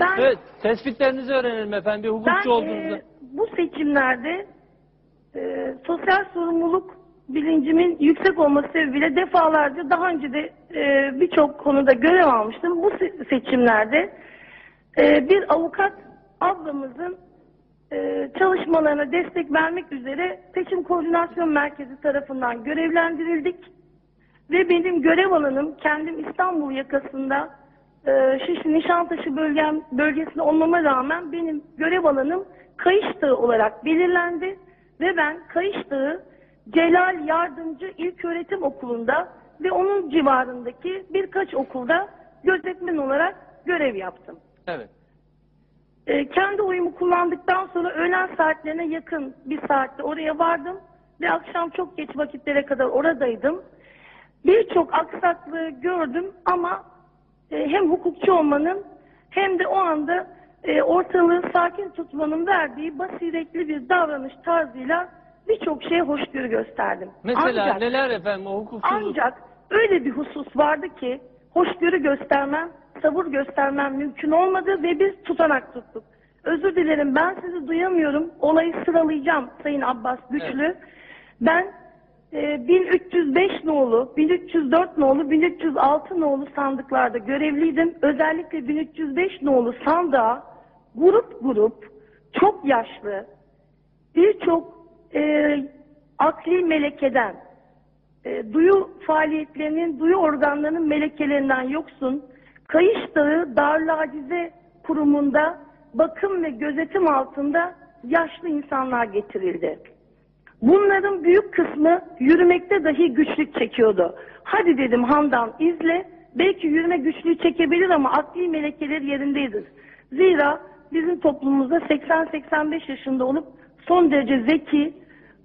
Ben Evet, tespitlerinizi öğrenelim efendim. Bir hukukçu ben olduğunuzda. e, bu seçimlerde e, sosyal sorumluluk bilincimin yüksek olması sebebiyle defalarca daha önce de e, birçok konuda görev almıştım. Bu se- seçimlerde e, bir avukat ablamızın e, çalışmalarına destek vermek üzere Seçim Koordinasyon Merkezi tarafından görevlendirildik. Ve benim görev alanım kendim İstanbul yakasında e, Şişli Nişantaşı bölgem, bölgesinde olmama rağmen benim görev alanım Kayış Dağı olarak belirlendi. Ve ben Kayış Dağı Celal Yardımcı İlköğretim Okulu'nda ve onun civarındaki birkaç okulda gözetmen olarak görev yaptım. Evet. E, kendi oyumu kullandıktan sonra öğlen saatlerine yakın bir saatte oraya vardım ve akşam çok geç vakitlere kadar oradaydım. Birçok aksaklığı gördüm ama e, hem hukukçu olmanın hem de o anda e, ortalığı sakin tutmanın verdiği basiretli bir davranış tarzıyla birçok şeye hoşgörü gösterdim. Mesela Ancak- neler efendim o hukuksuzluk? ancak öyle bir husus vardı ki hoşgörü göstermem, sabır göstermem mümkün olmadı ve biz tutanak tuttuk. Özür dilerim ben sizi duyamıyorum. Olayı sıralayacağım Sayın Abbas Güçlü. Ben e, 1305 nolu, 1304 nolu, 1306 nolu sandıklarda görevliydim. Özellikle 1305 nolu sandığa grup grup çok yaşlı, birçok e, akli melekeden, e, duyu faaliyetlerinin, duyu organlarının melekelerinden yoksun, Kayış Dağı Darülacize Kurumu'nda bakım ve gözetim altında yaşlı insanlar getirildi. Bunların büyük kısmı yürümekte dahi güçlük çekiyordu. Hadi dedim Handan izle, belki yürüme güçlüğü çekebilir ama akli melekeleri yerindeydi. Zira bizim toplumumuzda 80-85 yaşında olup son derece zeki,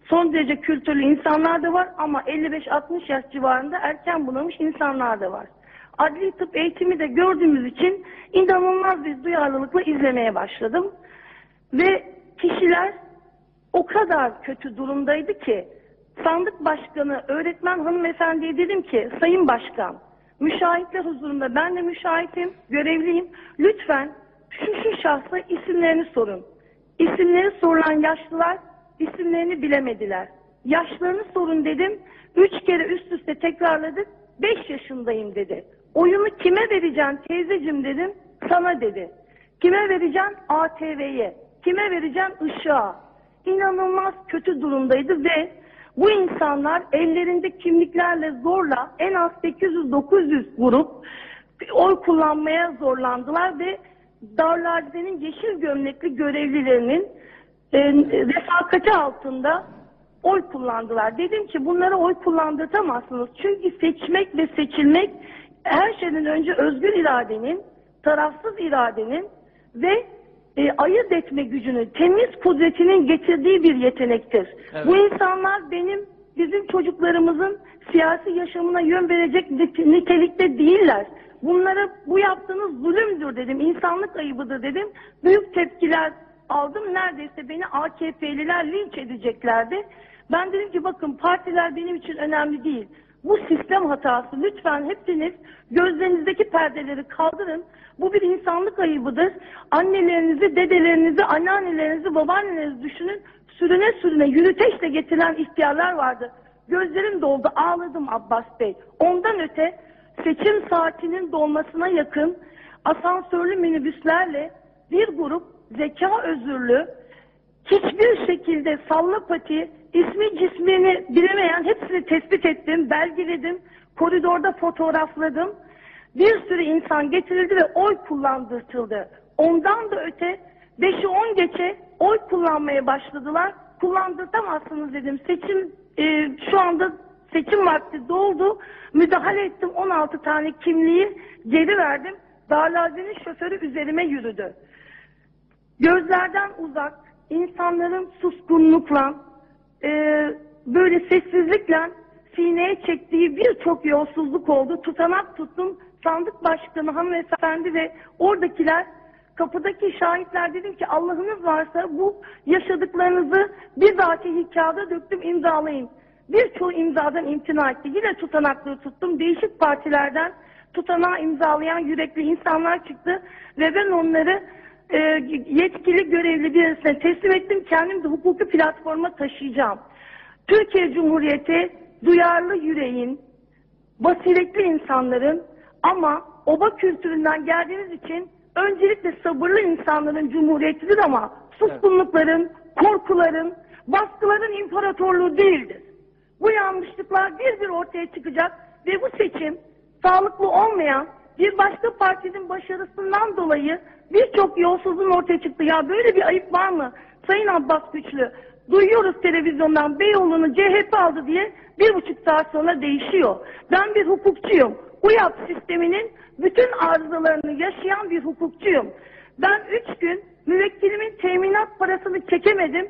son derece kültürlü insanlar da var ama 55-60 yaş civarında erken bunamış insanlar da var. Adli tıp eğitimi de gördüğümüz için inanılmaz bir duyarlılıkla izlemeye başladım. Ve kişiler o kadar kötü durumdaydı ki sandık başkanı öğretmen hanımefendiye dedim ki sayın başkan müşahitler huzurunda ben de müşahitim görevliyim lütfen şu şu şahsa isimlerini sorun. İsimleri sorulan yaşlılar isimlerini bilemediler. Yaşlarını sorun dedim. Üç kere üst üste tekrarladık. Beş yaşındayım dedi. Oyunu kime vereceğim teyzecim dedim. Sana dedi. Kime vereceğim ATV'ye. Kime vereceğim ışığa. İnanılmaz kötü durumdaydı ve bu insanlar ellerinde kimliklerle zorla en az 800-900 grup oy kullanmaya zorlandılar ve Darlacide'nin yeşil gömlekli görevlilerinin e, refakati altında oy kullandılar. Dedim ki bunlara oy kullandırtamazsınız. Çünkü seçmek ve seçilmek her şeyden önce özgür iradenin, tarafsız iradenin ve e, ayırt etme gücünün, temiz kudretinin getirdiği bir yetenektir. Evet. Bu insanlar benim, bizim çocuklarımızın siyasi yaşamına yön verecek nite- nitelikte değiller. Bunlara bu yaptığınız zulümdür dedim, insanlık ayıbıdır dedim. Büyük tepkiler aldım. Neredeyse beni AKP'liler linç edeceklerdi. Ben dedim ki bakın partiler benim için önemli değil. Bu sistem hatası. Lütfen hepiniz gözlerinizdeki perdeleri kaldırın. Bu bir insanlık ayıbıdır. Annelerinizi, dedelerinizi, anneannelerinizi, babaannelerinizi düşünün. Sürüne sürüne yürüteçle getirilen ihtiyarlar vardı. Gözlerim doldu, ağladım Abbas Bey. Ondan öte seçim saatinin dolmasına yakın asansörlü minibüslerle bir grup zeka özürlü, hiçbir şekilde salla pati, ismi cismini bilemeyen hepsini tespit ettim, belgeledim, koridorda fotoğrafladım. Bir sürü insan getirildi ve oy kullandırtıldı. Ondan da öte 5'i 10 geçe oy kullanmaya başladılar. Kullandırtamazsınız dedim. Seçim e, şu anda seçim vakti doldu. Müdahale ettim 16 tane kimliği geri verdim. Darlazi'nin şoförü üzerime yürüdü. Gözlerden uzak, insanların suskunlukla, e, böyle sessizlikle sineye çektiği birçok yolsuzluk oldu. Tutanak tuttum. Sandık başkanı hanımefendi ve oradakiler kapıdaki şahitler dedim ki Allah'ınız varsa bu yaşadıklarınızı bizatihi kağıda döktüm imzalayın. Birçoğu imzadan imtina etti. Yine tutanakları tuttum. Değişik partilerden tutanağı imzalayan yürekli insanlar çıktı ve ben onları e, yetkili görevli birisine teslim ettim. Kendim de hukuki platforma taşıyacağım. Türkiye Cumhuriyeti duyarlı yüreğin, basiretli insanların ama oba kültüründen geldiğiniz için öncelikle sabırlı insanların cumhuriyetidir ama suskunlukların, korkuların, baskıların imparatorluğu değildir. Bu yanlışlıklar bir bir ortaya çıkacak ve bu seçim sağlıklı olmayan bir başka partinin başarısından dolayı birçok yolsuzluğun ortaya çıktı. Ya böyle bir ayıp var mı? Sayın Abbas Güçlü, duyuyoruz televizyondan Beyoğlu'nu CHP aldı diye bir buçuk saat sonra değişiyor. Ben bir hukukçuyum. UYAP sisteminin bütün arızalarını yaşayan bir hukukçuyum. Ben üç gün müvekkilimin teminat parasını çekemedim.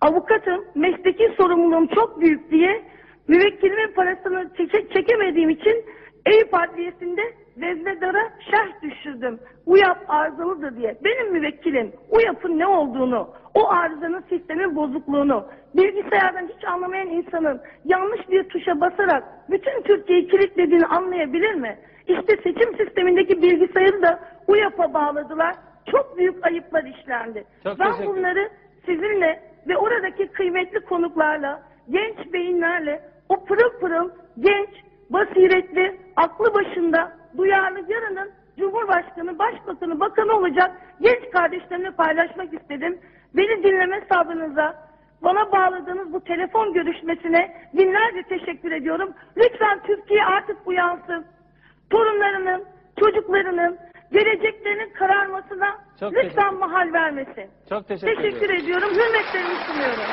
Avukatım, mesleki sorumluluğum çok büyük diye müvekkilimin parasını çeke- çekemediğim için Eyüp Adliyesi'nde veznedara şerh düşürdüm. UYAP arızalıdır diye. Benim müvekkilim UYAP'ın ne olduğunu, o arızanın sistemin bozukluğunu, bilgisayardan hiç anlamayan insanın yanlış bir tuşa basarak bütün Türkiye'yi kilitlediğini anlayabilir mi? İşte seçim sistemindeki bilgisayarı da UYAP'a bağladılar. Çok büyük ayıplar işlendi. Çok ben bunları sizinle ve oradaki kıymetli konuklarla, genç beyinlerle, o pırıl pırıl, genç, basiretli, aklı başında, duyarlı yarının Cumhurbaşkanı, Başbakanı, Bakanı olacak genç kardeşlerimle paylaşmak istedim. Beni dinleme sabrınıza, bana bağladığınız bu telefon görüşmesine binlerce teşekkür ediyorum. Lütfen Türkiye artık uyansın. Torunlarının, çocuklarının, geleceklerinin kararmasına Çok lütfen mahal vermesin. Çok teşekkür, Teşekkür ediyorum. Hürmetlerimi sunuyorum.